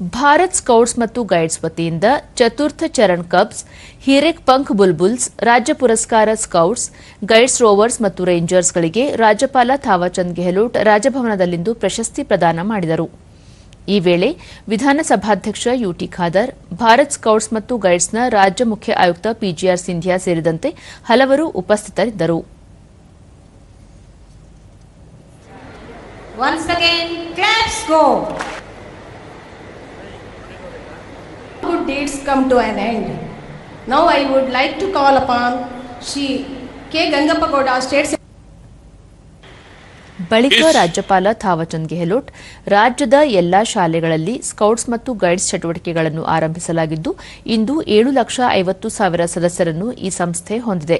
Bharat scouts ಮತ್ತು guides ವತಿಯಿಂದ ಚತುರ್ಥ ಚರಣ್ ಕಬ್ಸ್ ಹಿರೇಕ್ ಪಂಖ್ ಬುಲ್ಬುಲ್ಸ್ ರಾಜ್ಯ ಪುರಸ್ಕಾರ ಸ್ಕೌಟ್ಸ್ ಗೈಡ್ಸ್ ರೋವರ್ಸ್ ಮತ್ತು ರೇಂಜರ್ಸ್ಗಳಿಗೆ ರಾಜ್ಯಪಾಲ ಥಾವರ್ಚಂದ್ ಗೆಹ್ಲೋಟ್ ರಾಜಭವನದಲ್ಲಿಂದು ಪ್ರಶಸ್ತಿ ಪ್ರದಾನ ಮಾಡಿದರು ಈ ವೇಳೆ ವಿಧಾನಸಭಾಧ್ಯಕ್ಷ ಯುಟಿ ಖಾದರ್ ಭಾರತ್ ಸ್ಕೌಟ್ಸ್ ಮತ್ತು ಗೈಡ್ಸ್ನ ರಾಜ್ಯ ಮುಖ್ಯ ಆಯುಕ್ತ ಪಿಜಿಆರ್ ಸಿಂಧಿಯಾ ಸೇರಿದಂತೆ ಹಲವರು ಉಪಸ್ಥಿತರಿದ್ದರು Once again, claps go. Deeds come to an end. Now I would like to call upon Shri K. Gangappa Goda, State ಬಳಿಕ ರಾಜ್ಯಪಾಲ ಥಾವಚಂದ್ ಗೆಹ್ಲೋಟ್ ರಾಜ್ಯದ ಎಲ್ಲಾ ಶಾಲೆಗಳಲ್ಲಿ ಸ್ಕೌಟ್ಸ್ ಮತ್ತು ಗೈಡ್ಸ್ ಚಟುವಟಿಕೆಗಳನ್ನು ಆರಂಭಿಸಲಾಗಿದ್ದು ಇಂದು ಏಳು ಲಕ್ಷ ಐವತ್ತು ಸಾವಿರ ಸದಸ್ಯರನ್ನು ಈ ಸಂಸ್ಥೆ ಹೊಂದಿದೆ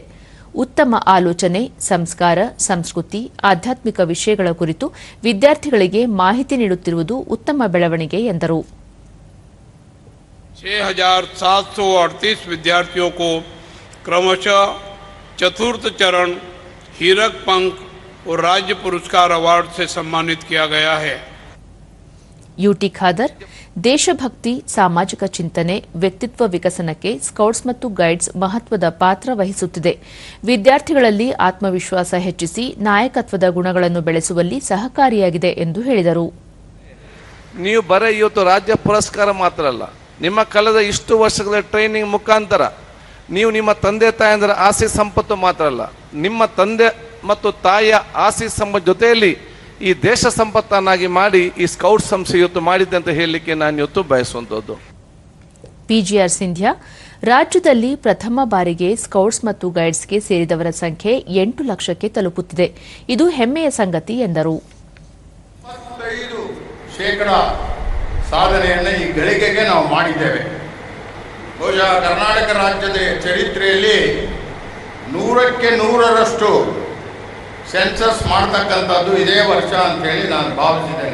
ಉತ್ತಮ ಆಲೋಚನೆ ಸಂಸ್ಕಾರ ಸಂಸ್ಕೃತಿ ಆಧ್ಯಾತ್ಮಿಕ ವಿಷಯಗಳ ಕುರಿತು ವಿದ್ಯಾರ್ಥಿಗಳಿಗೆ ಮಾಹಿತಿ ನೀಡುತ್ತಿರುವುದು ಉತ್ತಮ ಬೆಳವಣಿಗೆ ಎಂದರು 6,738 विद्यार्थियों को क्रमशः चतुर्थ चरण हीरक पंख और राज्य पुरस्कार अवार्ड से सम्मानित किया गया है ಯುಟಿ ಖಾದರ್ ದೇಶಭಕ್ತಿ ಸಾಮಾಜಿಕ ಚಿಂತನೆ ವ್ಯಕ್ತಿತ್ವ ವಿಕಸನಕ್ಕೆ ಸ್ಕೌಟ್ಸ್ ಮತ್ತು ಗೈಡ್ಸ್ ಮಹತ್ವದ ಪಾತ್ರ ವಹಿಸುತ್ತಿದೆ ವಿದ್ಯಾರ್ಥಿಗಳಲ್ಲಿ ಆತ್ಮವಿಶ್ವಾಸ ಹೆಚ್ಚಿಸಿ ನಾಯಕತ್ವದ ಗುಣಗಳನ್ನು ಬೆಳೆಸುವಲ್ಲಿ ಸಹಕಾರಿಯಾಗಿದೆ ಎಂದು ಹೇಳಿದರು ನೀವು ಬರೀ ಇವತ್ತು ರಾಜ್ಯ ಪುರಸ್ಕಾರ ಮಾತ್ರ ಅಲ್ಲ ನಿಮ್ಮ ಕಳೆದ ಇಷ್ಟು ವರ್ಷಗಳ ಟ್ರೈನಿಂಗ್ ಮುಖಾಂತರ ನೀವು ನಿಮ್ಮ ತಂದೆ ತಾಯಂದರ ಆಸೆ ಸಂಪತ್ತು ಮಾತ್ರ ಅಲ್ಲ ನಿಮ್ಮ ತಂದೆ ಮತ್ತು ತಾಯಿಯ ಆಸೆ ಸಂಪ ಜೊತೆಯಲ್ಲಿ ಈ ದೇಶ ಸಂಪತ್ತನ್ನಾಗಿ ಮಾಡಿ ಈ ಸ್ಕೌಟ್ ಸಂಸ್ಥೆ ಇವತ್ತು ಮಾಡಿದ್ದೆ ಅಂತ ಹೇಳಲಿಕ್ಕೆ ನಾನು ಇವತ್ತು ಬಯಸುವಂಥದ್ದು. ಪಿಜಿಆರ್ ಸಿಂಧ್ಯಾ ರಾಜ್ಯದಲ್ಲಿ ಪ್ರಥಮ ಬಾರಿಗೆ ಸ್ಕೌಟ್ಸ್ ಮತ್ತು ಗೈಡ್ಸ್ಗೆ ಸೇರಿದವರ ಸಂಖ್ಯೆ ಎಂಟು ಲಕ್ಷಕ್ಕೆ ತಲುಪುತ್ತಿದೆ. ಇದು ಹೆಮ್ಮೆಯ ಸಂಗತಿ ಎಂದರು. ಸಾಧನೆಯನ್ನು ಈ ಗಳಿಗೆಗೆ ನಾವು ಮಾಡಿದ್ದೇವೆ. ಬಹುಶಃ ಕರ್ನಾಟಕ ರಾಜ್ಯದ ಚರಿತ್ರೆಯಲ್ಲಿ ನೂರಕ್ಕೆ ನೂರರಷ್ಟು ಸೆನ್ಸಸ್ ಮಾಡ್ತಕ್ಕಂಥದ್ದು ಇದೇ ವರ್ಷ ಅಂತೇಳಿ ನಾನು ಭಾವಿಸಿದ್ದೇನೆ